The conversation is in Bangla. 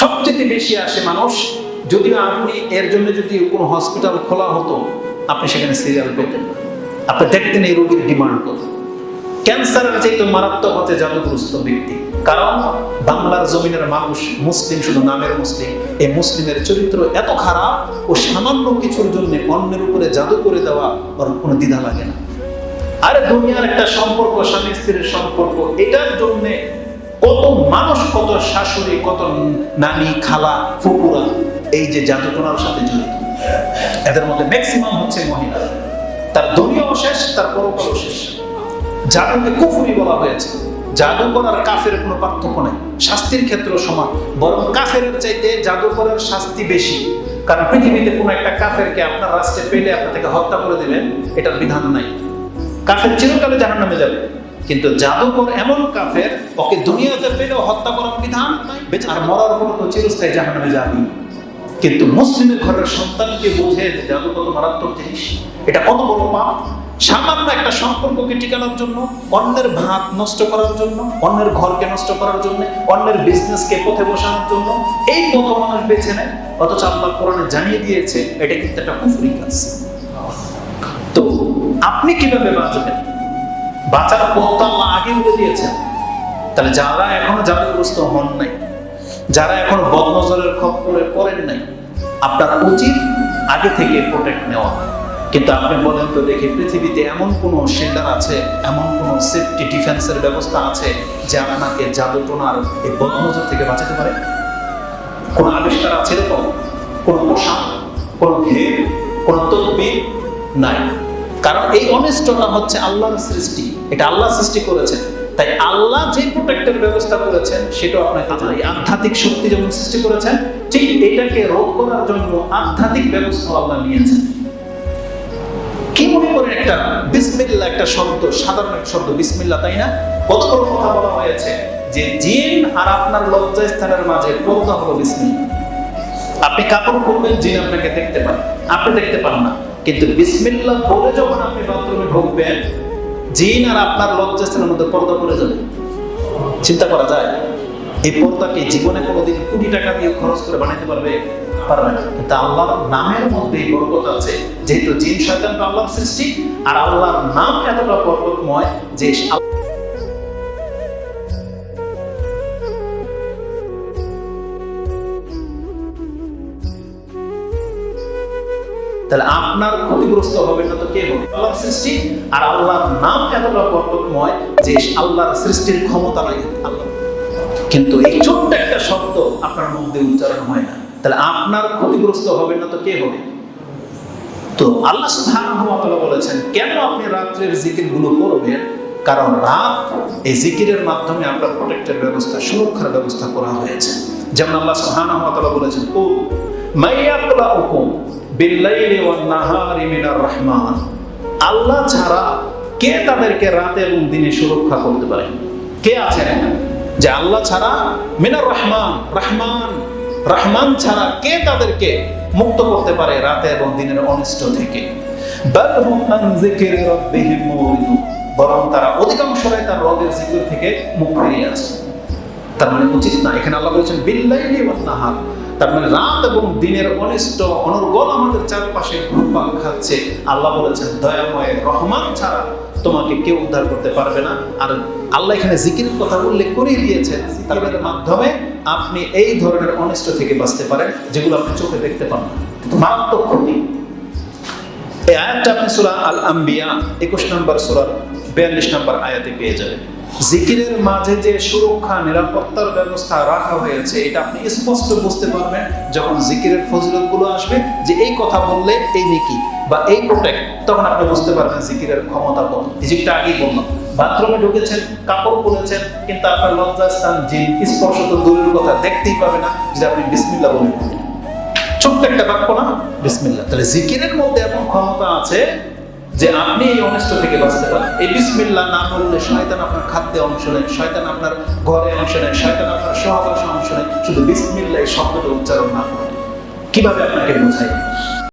সবচেয়ে বেশি আসে মানুষ, যদিও আপনি এর জন্য যদি কোনো হসপিটাল খোলা হতো, আপনি সেখানে সিরিয়াল পেতেন। আপনি দেখতেন এই রোগীর ডিমান্ড কত। ক্যান্সারের চাইতে মারাত্মক হতে জাদুগ্রস্ত ব্যক্তি। কারণ বাংলার জমিনের মানুষ মুসলিম, শুধু নামের মুসলিম। এই মুসলিমের চরিত্র এত খারাপ ও সামান্য কিছুর জন্য অন্যের উপরে জাদু করে দেওয়া ওর কোনো দ্বিধা লাগে না। আরে দুনিয়ার একটা সম্পর্ক স্বামী স্ত্রীর সম্পর্ক, এটার জন্য কত মানুষ, কত শাশুড়ি, কত নানি, খালা, ফুপুরা এই যে জাদুটনার সাথে জড়িত। এদের মধ্যে ম্যাক্সিমাম হচ্ছে মহিলা। তার দুনিয়াও শেষ তার পরকালও শেষ জাদুকে কুফুরি বলা হয়েছে। জাদু করার কাফের কোনো পার্থক্য নেই। শাস্তির ক্ষেত্রেও সমান। বরং কাফের চাইতে জাদু করার শাস্তি বেশি। কারণ পৃথিবীতে কোনো একটা কাফেরকে আপনার রাষ্ট্রে পেলে, আপনার থেকে হত্যা করে দেবেন এটার বিধান নাই। কাফের চিরকালে জাহান নামে যাবে। কিন্তু জাদুকর এমন কাফের, ওকে দুনিয়াতে পেলেও হত্যা করার বিধান আর মরার পর তো চিরস্থায়ী জাহান নামে যাবি। কিন্তু মুসলিমের ঘরের সন্তানকে বোঝে যে জাদু কত মারাত্মক জিনিস। এটা কত বড় পাপ। সামান্য একটা সম্পর্ককে টিকানোর জন্য, অন্যের ভাত নষ্ট করার জন্য, অন্যের ঘরকে নষ্ট করার জন্য, অন্যের বিজনেসকে পথে বসানোর জন্য, এই কত মানুষ বেছে নেয়? অথচ আল্লাহ কোরআনে জানিয়ে দিয়েছে, এটা কিন্তু একটা কুফরি কাজ। তো আপনি কীভাবে বাঁচবেন? বাঁচার পথ তো আল্লাহ আগে বলে দিয়েছেন। তাহলে যারা এখনও জাদুগ্রস্ত হন নাই, যারা এখন বদনজরের খপ্পরে পড়েন নাই, আপনার উচিত আগে থেকে প্রোটেক্ট নেওয়া। কিন্তু আপনি বলেন তো, দেখি পৃথিবীতে এমন কোনো শেল্টার আছে, এমন কোনো সেফটি ডিফেন্সের ব্যবস্থা আছে, যে আপনাকে জাদুটোনার এই বদনজর থেকে বাঁচাতে পারে? কোন আবিষ্কার আছে এরকম? কোন পোশাক? কোন ঘের? কোন তদবির? নাই। কারণ এই অনিষ্টটা হচ্ছে আল্লাহর সৃষ্টি। এটা আল্লাহ সৃষ্টি করেছেন। তাই আল্লাহ যে প্রোটেক্টের ব্যবস্থা করেছেন, সেটাও আপনাকে কাজে আধ্যাত্মিক শক্তি যেমন সৃষ্টি করেছেন, ঠিক এটাকে রোধ করার জন্য আধ্যাত্মিক ব্যবস্থা আল্লাহ নিয়েছেন। কি মনে করেন একটা বিসমিল্লা একটা শব্দ, সাধারণ একটা শব্দ বিসমিল্লা তাই না? কত বড় কথা বলা হয়েছে যে জিন আর আপনার লজ্জা স্থানের মাঝে পর্দা হলো বিসমিল্লা আপনি কাপড় পরবেন জিন আপনাকে দেখতে পান। আপনি দেখতে পান না। কিন্তু বিসমিল্লা বলে যখন আপনি বাথরুমে ঢুকবেন, জিন আর আপনার লজ্জা স্থানের মধ্যে পর্দা পড়ে যাবে। চিন্তা করা যায়, এই পর্দাকে জীবনে কোনোদিন কোটি টাকা দিয়ে খরচ করে বানাইতে পারবে? পারবে না। কিন্তু আল্লাহর নামের মধ্যে এই বরকত আছে। যেহেতু জিন শয়তান আল্লাহর সৃষ্টি, আর আল্লাহর নাম এতটা বরকতময় যে তাহলে আপনার ক্ষতিগ্রস্ত হবে না তো কে হবে? আল্লাহর সৃষ্টি। আর আল্লাহর নাম এতটা বরকতময় যে আল্লাহর সৃষ্টির ক্ষমতা নাই আল্লাহ। কিন্তু এই ছোট্ট একটা শব্দ আপনার মুখ দিয়ে উচ্চারণ হয় না। তাহলে আপনার ক্ষতিগ্রস্ত হবে না তো কে হবে? তো আল্লাহ তাআলা বলেছেন, কেন আপনি রাত্রের জিকিরগুলো করবেন? কারণ রাত এই জিকিরের মাধ্যমে আপনার প্রোটেক্টের ব্যবস্থা, সুরক্ষার ব্যবস্থা করা হয়েছে। যেমন আল্লাহ তাআলা বলেছেন ও মিনার রহমান। আল্লাহ ছাড়া কে তাদেরকে রাতে এবং দিনে সুরক্ষা করতে পারে? কে আছেন যে আল্লাহ ছাড়া মিনার রহমান রহমান রহমান ছাড়া কে তাদেরকে মুক্ত করতে পারে রাতে এবং দিনের অনিষ্ট থেকে। বরং তারা অধিকাংশরাই তার রবের জিকির থেকে মুখ ফিরিয়ে আছে। তার মানে উচিত না। এখানে আল্লাহ বলেছেন, বিল্লাইলি ওয়ান নাহার। তার মানে রাত এবং দিনের অনিষ্ট অনর্গল আমাদের চারপাশে ঘুরপাক খাচ্ছে। আল্লাহ বলেছেন, দয়াময় রহমান ছাড়া তোমাকে কেউ উদ্ধার করতে পারবে না। আর আল্লাহ এখানে জিকিরের কথা উল্লেখ করে দিয়েছেন। তার মাধ্যমে আপনি এই ধরনের অনিষ্ট থেকে বাঁচতে পারেন, যেগুলো আপনি চোখে দেখতে পান মারাত্মক ক্ষতি। এই আয়াতটা আপনি সূরা আল আম্বিয়া একুশ নম্বর সূরার বিয়াল্লিশ নম্বর আয়াতে পেয়ে যাবেন। জিকিরের মাঝে যে সুরক্ষা, নিরাপত্তার ব্যবস্থা রাখা হয়েছে, এটা আপনি স্পষ্ট বুঝতে পারবেন যখন জিকিরের ফজিলতগুলো আসবে যে এই কথা বললে এই নেকি বা এই প্রোটেক্ট তখন আপনি বুঝতে পারবেন জিকিরের ক্ষমতা কত। এই আগেই বললাম, বাথরুমে ঢুকেছেন, কাপড় পরেছেন কিন্তু আপনার লজ্জাস্থান জিন স্পর্শ তো দূরের কথা দেখতেই পাবে না, যদি আপনি বিসমিল্লা বলে ছোট্ট একটা বাক্য না? বিসমিল্লা তাহলে জিকিরের মধ্যে এমন ক্ষমতা আছে যে আপনি এই অনিষ্ট থেকে বাঁচতে পারেন। এই বিসমিল্লা না বললে শয়তান আপনার খাদ্যে অংশ নেয়, শয়তান আপনার ঘরে অংশ নেয়, শয়তান আপনার সহবাসে অংশ নেয়। শুধু বিসমিল্লা এই শব্দটা উচ্চারণ না করে। কীভাবে আপনাকে বোঝাই